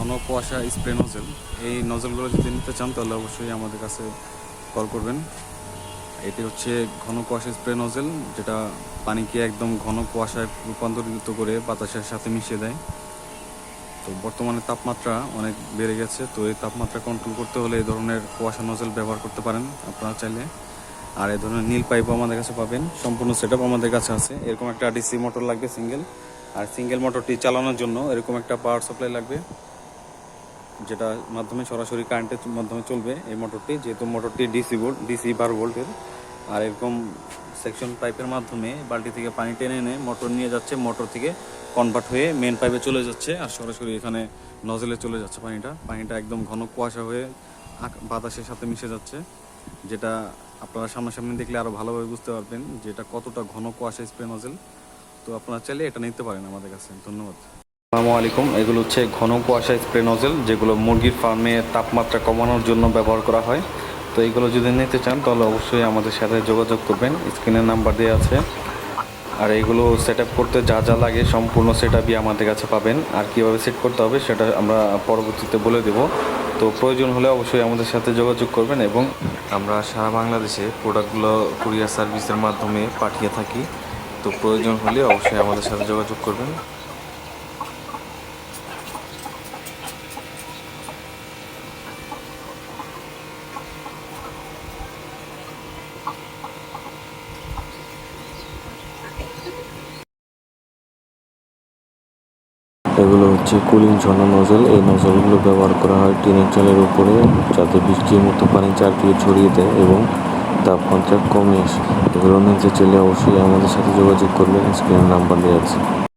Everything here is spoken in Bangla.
ঘন কুয়াশা স্প্রে নজেল এই নজেলগুলো যদি নিতে চান তাহলে অবশ্যই আমাদের কাছে কল করবেন। এটি হচ্ছে ঘন কুয়াশা স্প্রে নজেল যেটা পানিকে একদম ঘন কুয়াশায় রূপান্তরিত করে বাতাসের সাথে মিশিয়ে দেয়। তো বর্তমানে তাপমাত্রা অনেক বেড়ে গেছে, তো এই তাপমাত্রা কন্ট্রোল করতে হলে এই ধরনের কুয়াশা নজেল ব্যবহার করতে পারেন আপনারা চাইলে। আর এই ধরনের নীল পাইপও আমাদের কাছে পাবেন, সম্পূর্ণ সেট আমাদের কাছে আছে। এরকম একটা ডিসি মোটর লাগবে সিঙ্গেল আর সিঙ্গেল মোটরটি চালানোর জন্য এরকম একটা পাওয়ার সাপ্লাই লাগবে। যেটা মাধ্যমে সরাসরি কারেন্টের মাধ্যমে চলবে এই মোটরটি যেহেতু মোটরটি ডিসি ভোল্ট ডিসি বারো ভোল্টের আর এরকম সেকশন পাইপের মাধ্যমে বালতি থেকে পানি টেনে এনে মোটর নিয়ে যাচ্ছে মোটর থেকে কনভার্ট হয়ে মেন পাইপে চলে যাচ্ছে আর সরাসরি এখানে নজলে চলে যাচ্ছে পানিটা। পানিটা একদম ঘন কুয়াশা হয়ে বাতাসের সাথে মিশে যাচ্ছে, যেটা আপনারা সামনাসামনি দেখলে আরও ভালোভাবে বুঝতে পারবেন যে এটা কতটা ঘন কুয়াশা স্প্রে নজেল তো আপনারা চাইলে এটা নিতে পারেন আমাদের কাছে। ধন্যবাদ। আসসালামু আলাইকুম। এগুলো হচ্ছে ঘন কুয়াশা স্প্রে নজেল, যেগুলো মুরগির ফার্মে তাপমাত্রা কমানোর জন্য ব্যবহার করা হয়। তো এগুলো যদি নিতে চান, তাহলে অবশ্যই আমাদের সাথে যোগাযোগ করবেন। স্ক্রিনের নাম্বার দেওয়া আছে। আর এগুলো সেট করতে যা যা লাগে সম্পূর্ণ সেট আমাদের কাছে পাবেন। আর কীভাবে সেট করতে হবে, সেটা আমরা পরবর্তীতে বলে দেব। তো প্রয়োজন হলে অবশ্যই আমাদের সাথে যোগাযোগ করবেন এবং আমরা সারা বাংলাদেশে প্রোডাক্টগুলো কুরিয়ার সার্ভিসের মাধ্যমে পাঠিয়ে থাকি। তো প্রয়োজন হলে অবশ্যই আমাদের সাথে যোগাযোগ করবেন। এগুলো হচ্ছে কুলিং ঝর্ণা নজল। এই নজলগুলো ব্যবহার করা হয় টিনের চালের উপরে, যাতে বৃষ্টির মতো পানি চারদিকে ছড়িয়ে দেয় এবং তাপমাত্রা কমে আসে। এগুলো নিতে চাইলে অবশ্যই আমাদের সাথে যোগাযোগ করবেন। স্ক্রিনের নাম্বার দেওয়া আছে।